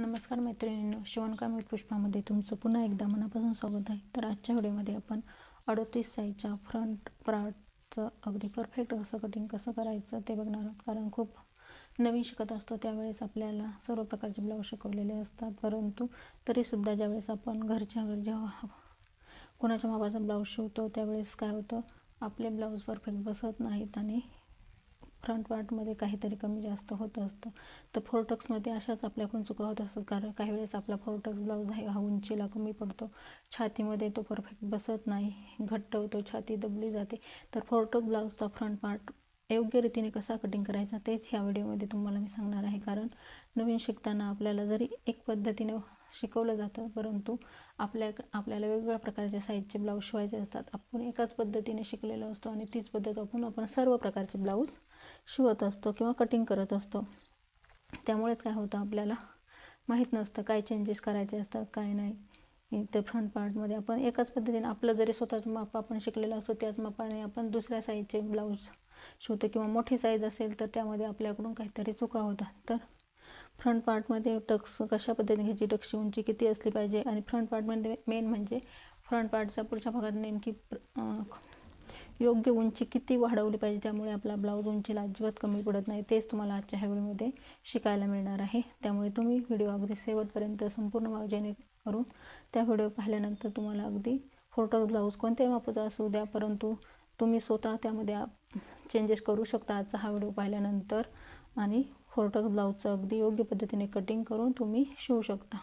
नमस्कार मैत्रिणींनो शिवणकाम एक पुष्पामध्ये तुमचं पुन्हा एकदा मनापासून स्वागत आहे. तर आजच्या व्हिडिओमध्ये आपण अडोतीस साईजच्या फ्रंट पार्टचं अगदी परफेक्ट असं कटिंग कसं करायचं ते बघणार आहोत. कारण खूप नवीन शिकत असतो त्यावेळेस आपल्याला सर्व प्रकारचे ब्लाऊज शिकवलेले असतात. परंतु तरीसुद्धा ज्यावेळेस आपण घरच्या घर जेव्हा कोणाच्या मापाचा ब्लाऊज शिवतो त्यावेळेस काय होतं आपले ब्लाऊज परफेक्ट बसत नाहीत आणि फ्रंट पार्टमध्ये काहीतरी कमी जास्त होत असतं. तर फोरटक्समध्ये अशाच आपल्याकडून चुका होत असतात. कारण काही वेळेस आपला फोरटक्स ब्लाऊज आहे हा उंचीला कमी पडतो. छातीमध्ये तो परफेक्ट बसत नाही. घट्ट होतो. छाती दबली जाते. तर फोरटक ब्लाऊजचा फ्रंट पार्ट योग्य रीतीने कसा कटिंग करायचा तेच ह्या व्हिडिओमध्ये तुम्हाला मी सांगणार आहे. कारण नवीन शिकताना आपल्याला जरी एक पद्धतीने शिकवलं जातं. परंतु आपल्या आपल्याला वेगवेगळ्या प्रकारचे साईजचे ब्लाऊज शिवायचे असतात. आपण एकाच पद्धतीने शिकलेलो असतो आणि तीच पद्धत आपण आपण सर्व प्रकारचे ब्लाऊज शिवत असतो किंवा कटिंग करत असतो. त्यामुळेच काय होतं आपल्याला माहीत नसतं काय चेंजेस करायचे असतात काय नाही. ते फ्रंट पार्टमध्ये आपण एकाच पद्धतीने आपलं जरी स्वतःचं माप आपण शिकलेलं असतो त्याच मापाने आपण दुसऱ्या साईजचे ब्लाऊज शिवतो किंवा मोठी साईज असेल तर त्यामध्ये आपल्याकडून काहीतरी चुका होतात. तर फ्रंट पार्टमध्ये टक्स कशा पद्धतीने घ्यायची टक्सची उंची किती असली पाहिजे? आणि फ्रंट पार्टमध्ये मेन म्हणजे फ्रंट पार्टच्या पुढच्या भागात नेमकी योग्य उंची किती वाढवली पाहिजे? त्यामुळे आपला ब्लाऊज उंचीला अजिबात कमी पडत नाही. तेच तुम्हाला आजच्या ह्या व्हिडिओमध्ये शिकायला मिळणार आहे. त्यामुळे तुम्ही व्हिडिओ अगदी शेवटपर्यंत संपूर्ण जेणेकरून त्या व्हिडिओ पाहिल्यानंतर तुम्हाला अगदी फोटो ब्लाऊज कोणत्याही मापाचा असू द्या परंतु तुम्ही स्वतः त्यामध्ये चेंजेस करू शकता. आजचा हा व्हिडिओ पाहिल्यानंतर आणि फोरटक ब्लाऊजचं अगदी योग्य पद्धतीने कटिंग करून तुम्ही शिवू शकता.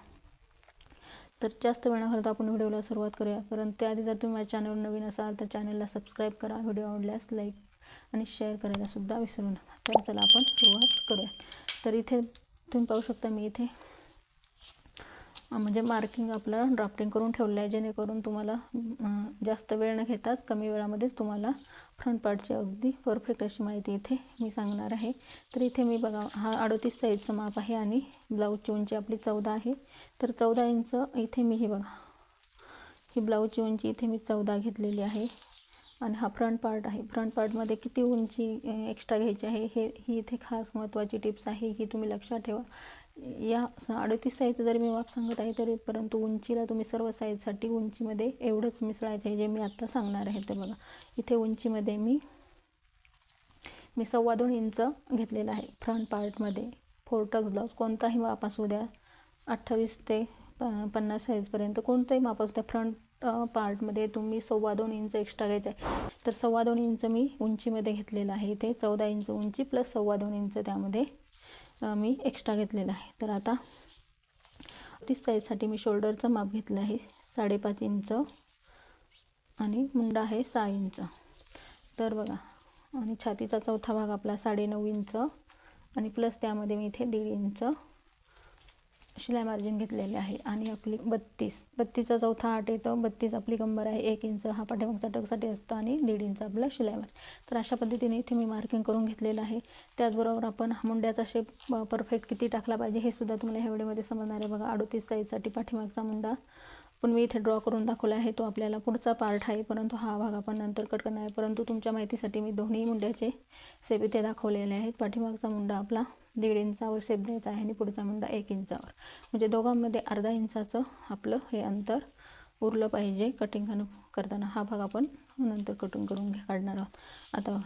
तर जास्त वेळ न आपण व्हिडिओला सुरुवात करूया. कारण त्याआधी जर तुम्ही माझ्या चॅनलवर नवीन असाल तर चॅनलला सबस्क्राईब करा व्हिडिओ आवडल्यास लाईक आणि शेअर करायलासुद्धा विसरू नका. तर चला आपण सुरुवात करूया. तर इथे तुम्ही पाहू शकता मी इथे म्हणजे मार्किंग आपलं ड्राफ्टिंग करून ठेवलं आहे जेणेकरून तुम्हाला जास्त वेळ न घेताच कमी वेळामध्येच तुम्हाला फ्रंट पार्टची अगदी परफेक्ट अशी माहिती इथे मी सांगणार आहे. तर इथे मी बघा हा अडोतीस साईजचं माप आहे आणि ब्लाऊजची उंची आपली चौदा आहे. तर चौदा इंच इथे मी हे बघा ही ब्लाऊजची उंची इथे मी चौदा घेतलेली आहे. आणि हा फ्रंट पार्ट आहे. फ्रंट पार्टमध्ये किती उंची एक्स्ट्रा घ्यायची आहे हे ही इथे खास महत्त्वाची टिप्स आहे ही तुम्ही लक्षात ठेवा. या अडतीस साईजचं जरी मी माप सांगत आहे तरी परंतु उंचीला तुम्ही सर्व साईजसाठी उंचीमध्ये एवढंच मिसळायचं आहे जे मी आत्ता सांगणार आहे. ते बघा इथे उंचीमध्ये मी मी सव्वा दोन इंच घेतलेलं आहे फ्रंट पार्टमध्ये. फोरटक्स ब्लाऊज कोणताही माप असू द्या अठ्ठावीस ते पन्नास साईजपर्यंत कोणतंही माप असू द्या फ्रंट पार्टमध्ये तुम्ही सव्वा दोन इंच एक्स्ट्रा घ्यायचं आहे. तर सव्वा दोन इंच मी उंचीमध्ये घेतलेलं आहे इथे चौदा इंच उंची प्लस सव्वा दोन इंच त्यामध्ये मी एक्स्ट्रा घेतलेला आहे. तर आता तीस साईजसाठी मी शोल्डरचं माप घेतलं आहे. साडेपाच इंच आणि मुंडा आहे सहा इंच. तर बघा आणि छातीचा चौथा भाग आपला साडेनऊ इंच आणि प्लस त्यामध्ये मी इथे दीड इंच शिलाई मार्जिन घेतलेले आहे आणि आपली बत्तीस. बत्तीसचा चौथा आठ येतो. बत्तीस आपली कंबर आहे. एक इंच हा पाठीमागचा टकसाठी असतो आणि दीड इंच आपला शिलाई मार्क तर अशा पद्धतीने इथे मी मार्किंग करून घेतलेलं आहे. त्याचबरोबर आपण मुंड्याचा शेप परफेक्ट किती टाकला पाहिजे हे सुद्धा तुम्हाला ह्या व्हिडिओमध्ये समजणार आहे. बघा अडतीस साईजसाठी पाठीमागचा मुंडा. पण मी इथे ड्रॉ करून दाखवला आहे. तो आपल्याला पुढचा पार्ट आहे. परंतु हा भाग आपण नंतर कट करणार आहे. परंतु तुमच्या माहितीसाठी मी दोन्ही मुंड्याचे सेप इथे दाखवलेले आहेत. पाठीमागचा मुंडा आपला दीड इंचावर शेप द्यायचा आहे आणि पुढचा मुंडा एक इंचावर. म्हणजे दोघांमध्ये अर्धा इंचाचं आपलं हे अंतर उरलं पाहिजे. कटिंग करताना हा भाग आपण नंतर कटिंग करून घे काढणार आहोत. आता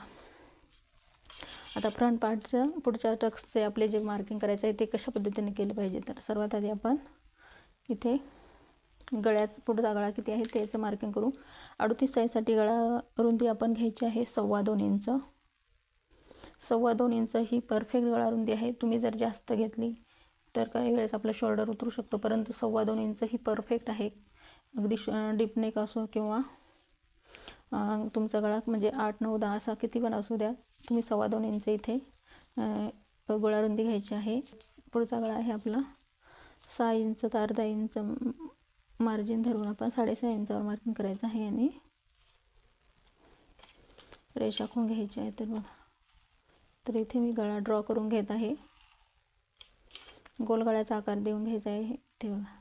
आता फ्रंट पार्टचं पुढच्या टक्सचे आपले जे मार्किंग करायचं आहे ते कशा पद्धतीने केलं पाहिजे? तर सर्वात आधी आपण इथे गळ्याच पुढचा गळा किती आहे त्याचं मार्किंग करू. अडतीस साईजसाठी गळा रुंदी आपण घ्यायची आहे सव्वा दोन इंच. सव्वा दोन इंच ही परफेक्ट गळा रुंदी आहे. तुम्ही जर जास्त घेतली तर काही वेळेस आपला शोल्डर उतरू शकतो. परंतु सव्वा दोन इंच ही परफेक्ट आहे. अगदी श डिपनेक असो किंवा तुमचा गळा म्हणजे आठ नऊ दहा असा किती पण असू द्या तुम्ही सव्वा दोन इंच इथे रुंदी घ्यायची आहे. पुढचा गळा आहे आपला सहा इंच तर अर्धा इंच मार्जिन धरून आपण साडेसहा इंचावर मार्किंग करायचं आहे आणि रेषा खून घ्यायची आहे तर बघा. तर इथे मी गळा ड्रॉ करून घेत आहे. गोल गळ्याचा आकार देऊन घ्यायचा आहे. ते बघा.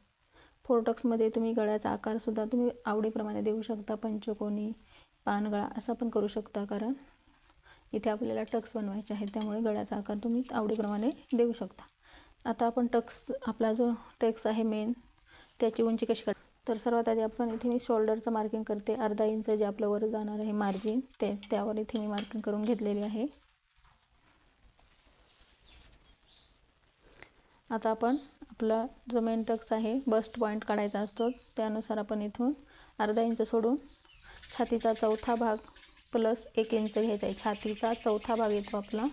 फोरटक्समध्ये तुम्ही गळ्याचा आकारसुद्धा तुम्ही आवडीप्रमाणे देऊ शकता. पंचकोनी पानगळा असा पण करू शकता कारण इथे आपल्याला टक्स बनवायचे आहेत. त्यामुळे गळ्याचा आकार तुम्ही आवडीप्रमाणे देऊ शकता. आता आपण टक्स आपला जो टक्स आहे मेन त्याची उंची कशी काढ? तर सर्वात आधी आपण इथे मी शोल्डरचं मार्किंग करते. अर्धा इंच जे आपलं वर जाणार आहे मार्जिन ते त्यावर इथे मी मार्किंग करून घेतलेली आहे. आता आपण आपला जो मेन टक्स आहे बस्ट पॉईंट काढायचा असतो. त्यानुसार आपण इथून अर्धा इंच सोडून छातीचा चौथा भाग प्लस एक इंच घ्यायचा आहे. छातीचा चौथा भाग येतो आपला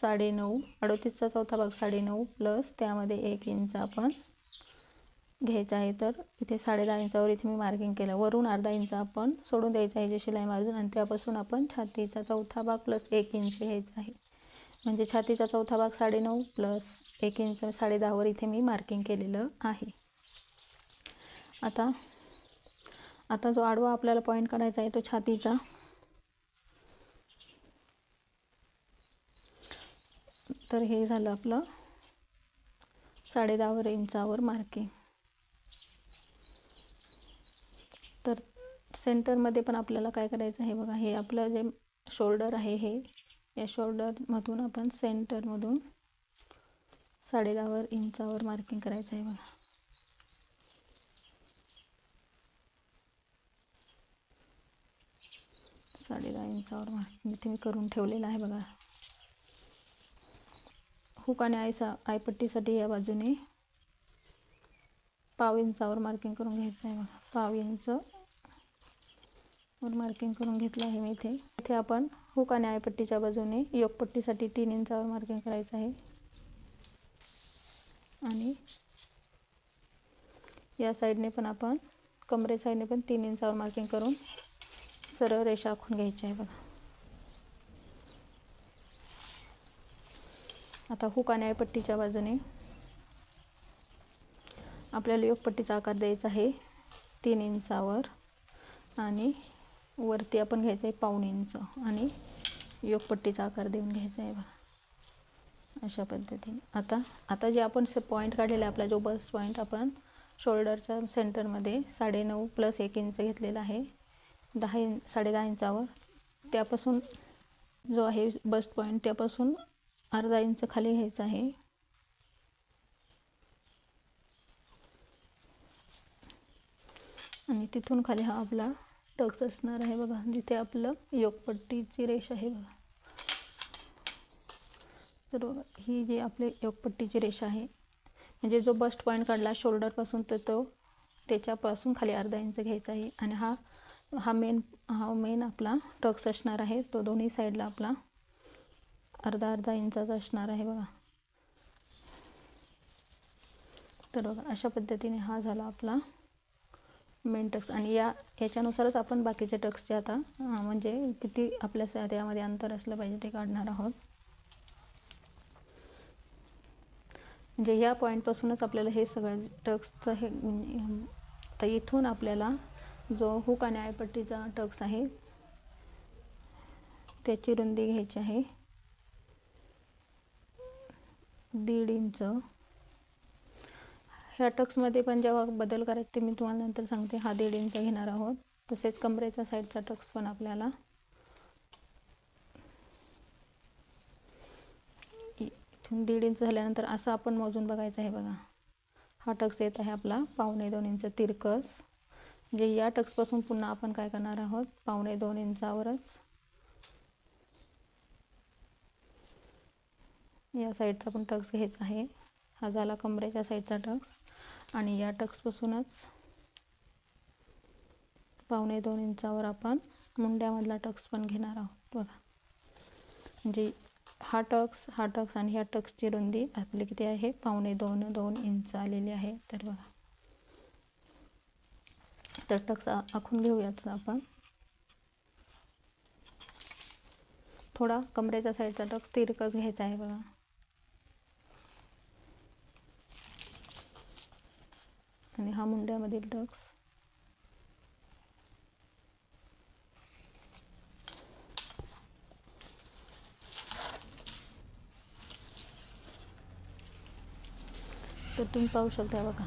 साडेनऊ अडोतीसचा चौथा भाग साडेनऊ प्लस त्यामध्ये एक इंच आपण घ्यायचा आहे. तर इथे साडे दहा इंचावर इथे मी मार्किंग केलं. वरून अर्धा इंच आपण सोडून द्यायचा आहे जे शिलाई मारून. आणि त्यापासून आपण छातीचा चौथा भाग प्लस एक इंच घ्यायचा आहे. म्हणजे छातीचा चौथा भाग साडेनऊ प्लस एक इंच साडे दहावर इथे मी मार्किंग केलेलं आहे. आता आता जो आडवा आपल्याला पॉईंट काढायचा आहे तो छातीचा. तर हे झालं आपलं साडे दहावर इंचावर मार्किंग तर सेंटरमध्ये पण आपल्याला काय करायचं आहे बघा हे आपलं जे शोल्डर आहे हे या शोल्डरमधून आपण सेंटरमधून साडे दहावर इंचावर मार्किंग करायचं आहे बघा. साडे दहा इंचावर मार्किंग इथे मी करून ठेवलेलं आहे बघा. हुक आणि आयसा आयपट्टीसाठी या बाजूने पाव इंचावर मार्किंग करून घ्यायचं आहे बघा. पाव इंच वर मार्किंग करून घेतलं आहे मी इथे. इथे आपण हुक आणि आयपट्टीच्या बाजूने योगपट्टीसाठी तीन इंचावर मार्किंग करायचं आहे. आणि या साईडने पण आपण कमरे साईडने पण तीन इंचावर मार्किंग करून सरळ रेषा आखून घ्यायची आहे बघा. आता हुक आणि आयपट्टीच्या बाजूने आपल्याला योगपट्टीचा आकार द्यायचा आहे तीन इंचावर आणि वरती आपण घ्यायचं आहे पाऊण इंच आणि योगपट्टीचा आकार देऊन घ्यायचा आहे बघा. अशा पद्धतीने. आता आता जे आपण से पॉईंट काढलेला आहे आपला जो बस पॉईंट आपण शोल्डरच्या सेंटरमध्ये साडेनऊ प्लस एक इंच घेतलेला आहे दहा इंच साडे दहा इंचावर त्यापासून जो आहे बस पॉईंट त्यापासून अर्धा इंच खाली घ्यायचा आहे. आणि तिथून खाली हा आपला टक्स असणार आहे बघा. जिथे आपलं योगपट्टीची रेष आहे बघा. तर ही जी आपली योगपट्टीची रेष आहे म्हणजे जो बस्ट पॉईंट काढला शोल्डरपासून तर तो त्याच्यापासून खाली अर्धा इंच घ्यायचा आहे. आणि हा हा मेन हा मेन आपला टक्स असणार आहे. तो दोन्ही साईडला आपला अर्धा अर्धा इंचाचा असणार आहे बघा. तर बघा अशा पद्धतीने हा झाला आपला मेन टक्स आणि या याच्यानुसारच आपण बाकीचे टक्सचे आता म्हणजे किती आपल्या त्यामध्ये अंतर असलं पाहिजे ते काढणार आहोत. म्हणजे या पॉईंटपासूनच आपल्याला हे सगळं टक्सचं हे तर इथून आपल्याला जो हुक आणि आयपट्टीचा टक्स आहे त्याची रुंदी घ्यायची आहे. दीड इंच. ह्या टक्समध्ये पण जेव्हा बदल करायचे ते मी तुम्हाला नंतर सांगते. हा दीड इंच घेणार आहोत. तसेच कमरेचा साईडचा टक्स पण आपल्याला. इथून दीड इंच झाल्यानंतर असं आपण मोजून बघायचं आहे बघा. हा टक्स येत आहे आपला पावणे दोन इंच तिरकस. म्हणजे या टक्सपासून पुन्हा आपण काय करणार आहोत? पावणे दोन इंचावरच. या साईडचा पण टक्स घ्यायचा आहे. हा झाला कमरेच्या साईडचा टक्स. आणि या टक्सपासूनच पावणे दोन इंचावर आपण मुंड्यामधला टक्स पण घेणार आहोत बघा. म्हणजे हा टक्स हा टक्स आणि ह्या टक्सची रुंदी आपली किती आहे? पावणे दोन दोन इंच आलेली आहे. तर बघा. तर टक्स आखून घेऊयात आपण. थोडा कमरेच्या साईडचा टक्स तिरकच घ्यायचा आहे बघा आणि हा ड्रग्स तर तुम्ही पाहू शकता बघा.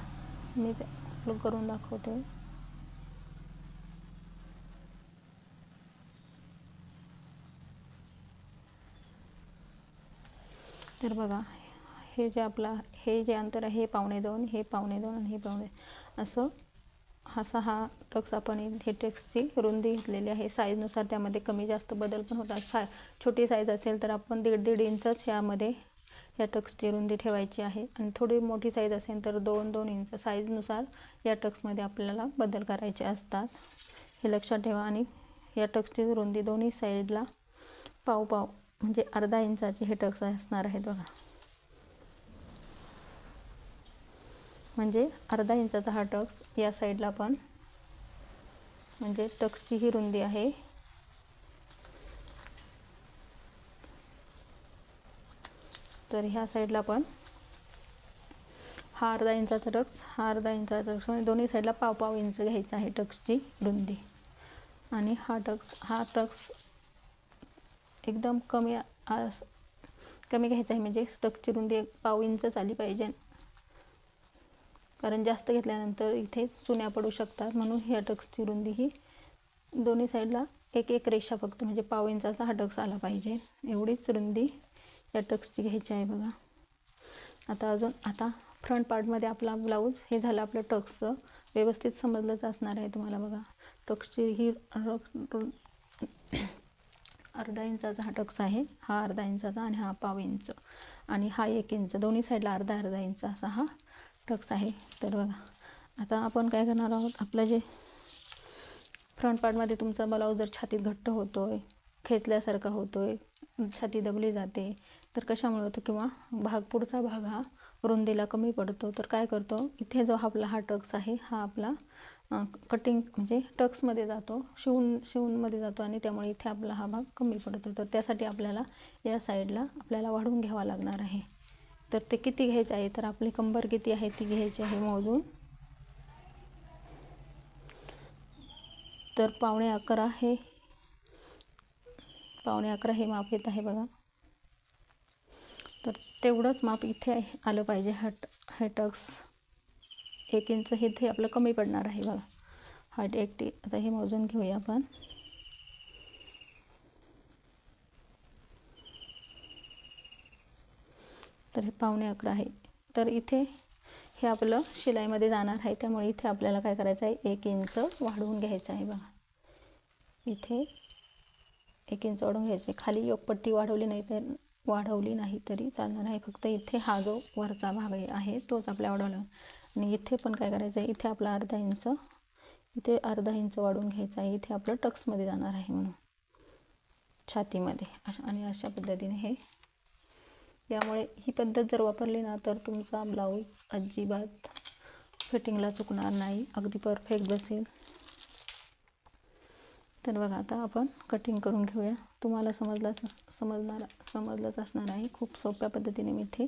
मी ते करून दाखवते. तर बघा हे जे आपला हे जे अंतर आहे हे पावणे दोन हे पावणे दोन आणि हे पावणे असं असा हा टक्स आपण हे टेक्सची रुंदी घेतलेली आहे. साईजनुसार त्यामध्ये कमी जास्त बदल पण होतात. सा छोटी साईज असेल तर आपण दीड दीड इंचच यामध्ये या टक्सची रुंदी ठेवायची आहे. आणि थोडी मोठी साईज असेल तर दोन दोन इंच साईजनुसार या टक्समध्ये आपल्याला बदल करायचे असतात. हे लक्षात ठेवा. आणि या टक्सची रुंदी दोन्ही साईडला पाव पाव म्हणजे अर्धा इंचाचे हे टक्स असणार आहेत बघा. म्हणजे अर्धा इंचाचा हा टक्स या साईडला पण. म्हणजे टक्सची ही रुंदी आहे. तर ह्या साईडला पण हा अर्धा इंचाचा टक्स हा अर्धा इंचाचा टक्स म्हणजे दोन्ही साईडला पाव पाव इंच घ्यायचा आहे टक्सची रुंदी. आणि हा टक्स हा टक्स एकदम कमी आस कमी घ्यायचा आहे. म्हणजे टक्सची रुंदी एक पाव इंचच आली पाहिजे. कारण जास्त घेतल्यानंतर इथे चुन्या पडू शकतात. म्हणून ह्या टक्सची रुंदी ही. दोन्ही साईडला एक एक रेषा फक्त म्हणजे पाव इंचाचा हा टक्स आला पाहिजे. एवढीच रुंदी या टक्सची घ्यायची आहे बघा. आता अजून आता फ्रंट पार्टमध्ये आपला ब्लाऊज हे झालं आपलं टक्सचं. व्यवस्थित समजलंच असणार आहे तुम्हाला बघा. टक्सची ही अर्धा इंचाचा हा टक्स आहे. हा अर्धा इंचाचा आणि हा पाव इंच. आणि हा एक इंच. दोन्ही साईडला अर्धा अर्धा इंच असा हा टक्स आहे. तर बघा आता आपण काय करणार आहोत? आपलं जे फ्रंट पार्टमध्ये तुमचा ब्लाऊज जर छातीत घट्ट होतो आहे खेचल्यासारखा होतो आहे छाती दबली जाते तर कशामुळे होतं? किंवा भाग पुढचा भाग हा रुंदीला कमी पडतो. तर काय करतो? इथे जो आपला हा टक्स आहे हा आपला कटिंग म्हणजे टक्समध्ये जातो शिवून शिवूनमध्ये जातो आणि त्यामुळे इथे आपला हा भाग कमी पडतो. तर त्यासाठी आपल्याला या साईडला आपल्याला वाढवून घ्यावा लागणार आहे. तर ते किती घ्यायचं आहे? तर आपली कंबर किती आहे ती घ्यायची आहे मोजून. तर पावणे अकरा हे पावणे अकरा हे माप येत आहे बघा. तर तेवढंच माप इथे आलं पाहिजे. हट हेटक्स एक इंच हे इथे आपलं कमी पडणार आहे बघा. हाईट एकटी आता हे मोजून घेऊया आपण. तर हे पावणे अकरा आहे. तर इथे हे आपलं शिलाईमध्ये जाणार आहे. त्यामुळे इथे आपल्याला काय करायचं आहे? एक इंच वाढवून घ्यायचं आहे बघा. इथे एक इंच वाढवून घ्यायचे खाली योगपट्टी वाढवली नाही तर वाढवली नाही तरी चालणार आहे. फक्त इथे हा जो वरचा भाग आहे तोच आपल्या वाढवला आणि इथे पण काय करायचं आहे? इथे आपला अर्धा इंच इथे अर्धा इंच वाढवून घ्यायचा आहे. इथे आपलं टक्समध्ये जाणार आहे म्हणून. छातीमध्ये. आणि अशा पद्धतीने हे यामुळे ही पद्धत जर वापरली ना तर तुमचा ब्लाऊज अजिबात फिटिंगला चुकणार नाही. अगदी परफेक्ट बसेल. तर बघा आता आपण कटिंग करून घेऊया. तुम्हाला समजलाच समजणार समजलंच असणार आहे. खूप सोप्या पद्धतीने मी इथे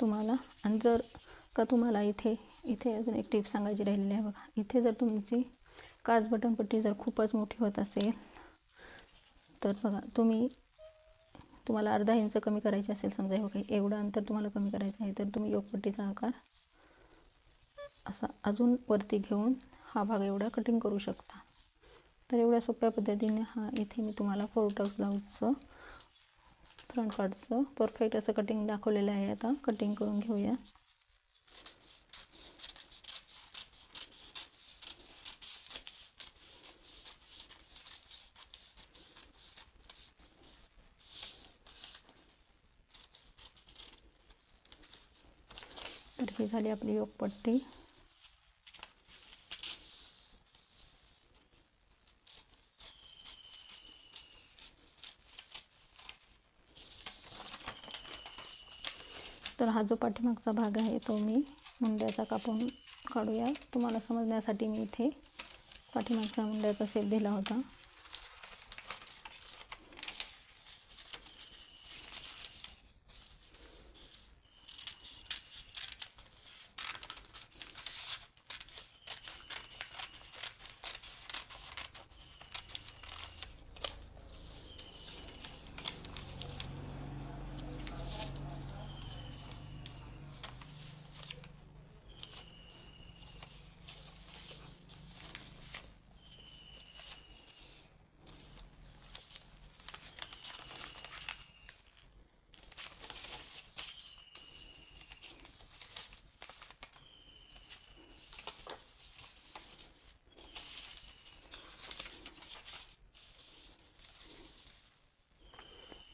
तुम्हाला आणि जर का तुम्हाला इथे इथे अजून एक टिप सांगायची राहिलेली आहे बघा. इथे जर तुमची काच बटनपट्टी जर खूपच मोठी होत असेल तर बघा तुम्ही तुम्हाला अर्धा इंच कमी करायचे असेल समजा हे काही एवढं अंतर तुम्हाला कमी करायचं आहे तर तुम्ही योगपट्टीचा आकार असा अजून वरती घेऊन हा भाग एवढा कटिंग करू शकता. तर एवढ्या सोप्या पद्धतीने हा इथे मी तुम्हाला फोरटक्स ब्लाऊजचं फ्रंट पार्टचं परफेक्ट असं कटिंग दाखवलेलं आहे. आता कटिंग करून घेऊया. ही झाली आपली योगपट्टी. तर हा जो पाठीमागचा भाग आहे तो मी मुंड्याचा कापून काढूया. तुम्हाला समजण्यासाठी मी इथे पाठीमागच्या मुंड्याचा सेप दिला होता.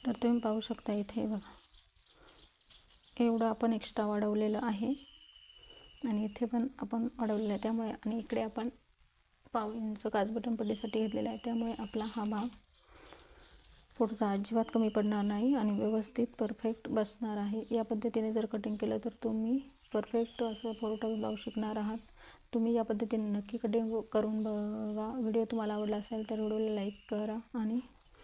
तर तुम्ही पाहू शकता इथे बघा. एवढं आपण एक्स्ट्रा वाढवलेलं आहे. आणि इथे पण आपण वाढवलेलं आहे. त्यामुळे आणि इकडे आपण पाव इंच काजबटन पट्टीसाठी घेतलेला आहे. त्यामुळे आपला हा भाग पुढचा अजिबात कमी पडणार नाही आणि व्यवस्थित परफेक्ट बसणार आहे. या पद्धतीने जर कटिंग केलं तर तुम्ही परफेक्ट असं फोटो लावू शिकणार आहात. तुम्ही या पद्धतीने नक्की कटिंग करून बघा. व्हिडिओ तुम्हाला आवडला असेल तर व्हिडिओला लाईक करा आणि